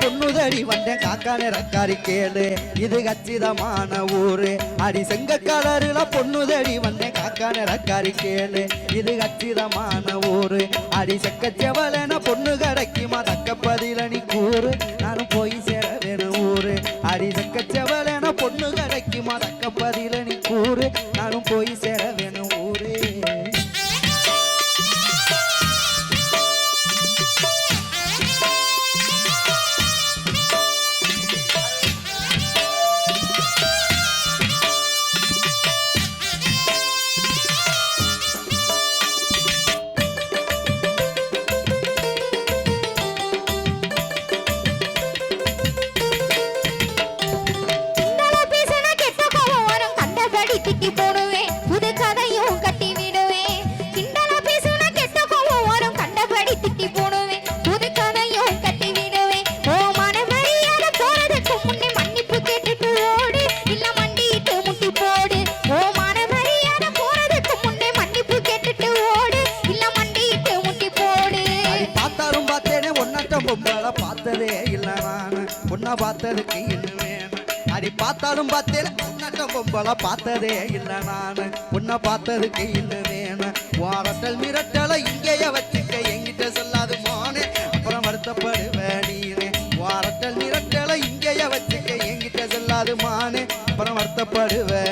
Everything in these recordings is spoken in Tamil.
பொண்ணுதடி வந்தேன் காக்கா ரக்காரி கேளு. இது கச்சிதமான ஊரு. அடி செங்க கலருல பொண்ணுதடி வந்தேன் காக்கா ரக்காரி கேளு. இது கச்சிதமான ஊரு. அடி செக்க செவலன பொண்ணு கிடைக்குமா தக்க பதில நீ கூறு. பார்த்ததுக்கு இன்னும் அடி பார்த்தாலும் பார்த்தேன் உன்னட்ட பொம்பளை பார்த்ததே இல்லை நான். உன்னை பார்த்ததுக்கு இன்னும் வேணும் வாரட்டல் மிரட்டலை இங்கேயே வச்சுக்க எங்கிட்ட சொல்லாது மோனே. அப்புறம் வருத்தப்படுவேன் நீனே. வாரட்டல் மிரட்டலை இங்கேயே வச்சுக்க எங்கிட்ட சொல்லாது மானே. அப்புறம் வருத்தப்படுவேன்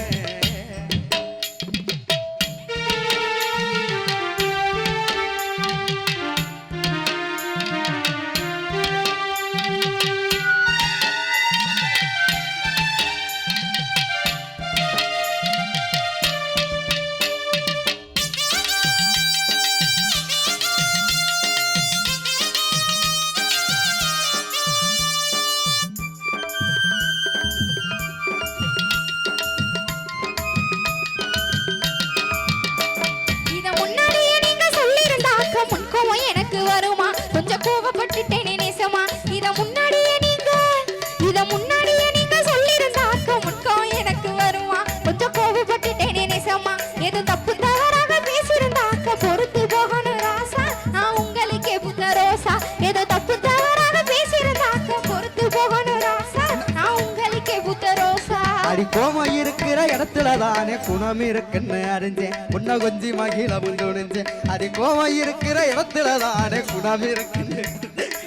அடி கோமம் இருக்கிற இடத்துல தானே குணம் இருக்குன்னு அறிஞ்சேன். முன்ன கொஞ்சி மகிழ முந்துணிஞ்சேன். அடி கோமம் இருக்கிற இடத்துல தானே குணம் இருக்குன்னு.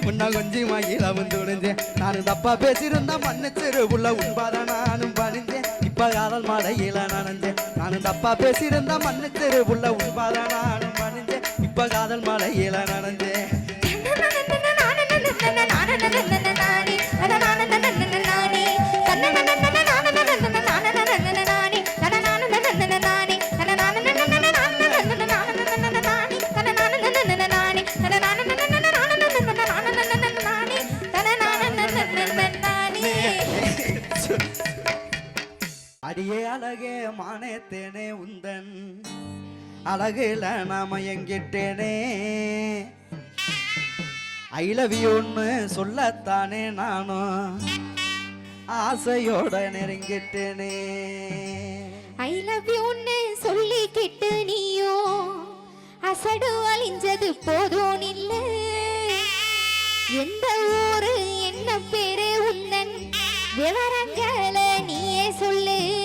முன்ன கொஞ்சி மகிழ முந்துணிஞ்சேன். நான் தப்பா பேசியிருந்தா மன்னிச்சிரு உள்ள உண்பாத நானும் பணிஞ்சேன். இப்ப காதல் மழையில நனைஞ்சேன். நானும் தப்பா பேசியிருந்தா மன்னிச்சிரு உள்ள உண்பாத நானும் பணிஞ்சேன். இப்ப காதல் மழையில நனைஞ்சேன். அடியே அழகே மானேத்தேனே உந்தன். அழகுல நாம எங்கிட்டேனே. ஐ லவ் யூன்னு சொல்லத்தானே நானும். ஆசையோட நெருங்கிட்டேனே. ஐ லவ் யூன்னு சொல்லிக்கிட்டு நீயும். அசடு அழிஞ்சது போதும் இல்ல. எந்த ஊரு என்ன பேரு உந்தன்? விவரங்களை நீயே சொல்லு.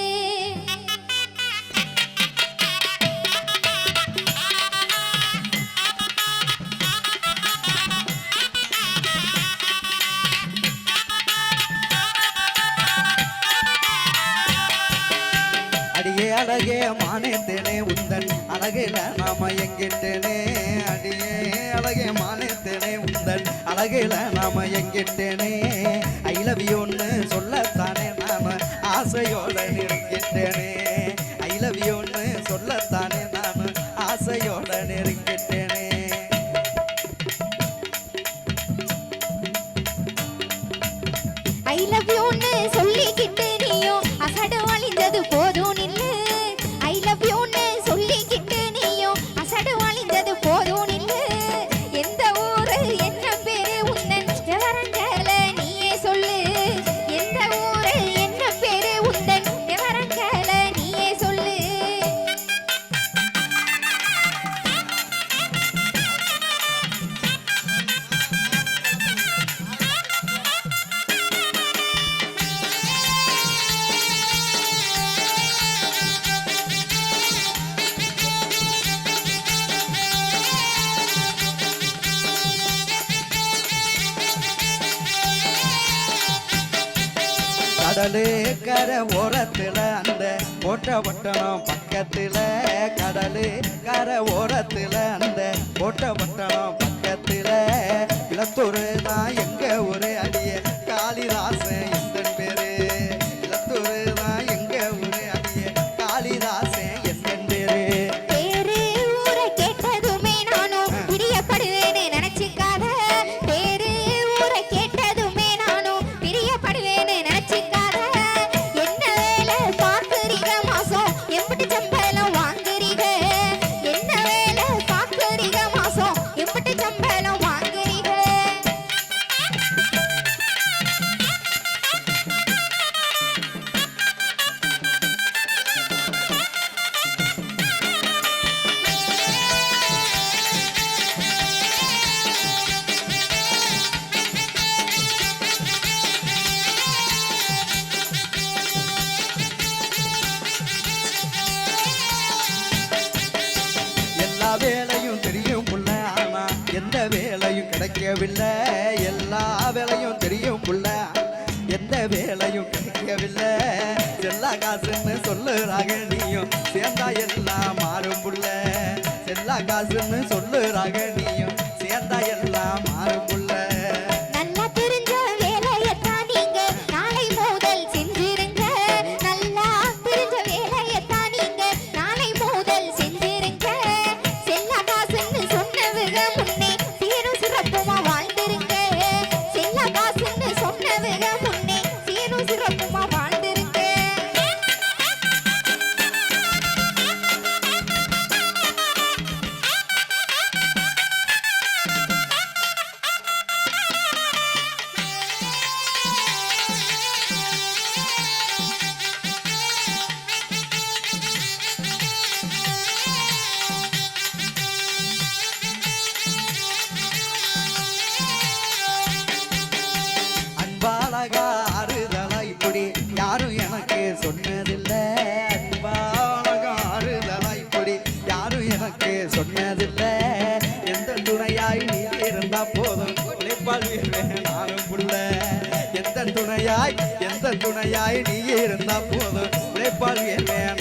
அழகே மானேத்தேனே உந்தன் அழகில நாம எங்கிட்டேனே. அடியே அழகே மானேத்தேனே உந்தன் அழகில நாம எங்கிட்டேனே. ஐ லவ் யூன்னு சொல்லத்தானே நாம ஆசையோட கடலு கரை ஓரத்தில் அந்த கோட்டை பட்டணம் பக்கத்துல கடலு கரை ஓரத்துல அந்த கோட்டை பட்டணம் பக்கத்துல. இளத்தூர் தான் எங்கள் ஊரு அடிய? காளிதாஸ் கிடைக்கவில்லை. எல்லா வேலையும் தெரியும் புள்ள. எந்த வேலையும் கிடைக்கவில்லை. செல்லா காசுன்னு சொல்லுறாங்க நீயும். சேர்ந்தா எல்லாம் மாறும் புள்ள. செல்லா காசுன்னு சொல்லுறாங்க நீயும். சேர்ந்தா எல்லாம் மாறும் புள்ள. சொன்னதில்லை எந்த துணையாய் நீ இருந்தா போதும். உழைப்பால் நானும் புள்ள. எந்த துணையாய் எந்த துணையாய் நீ இருந்தா போதும். உழைப்பால் வீழ்வேன்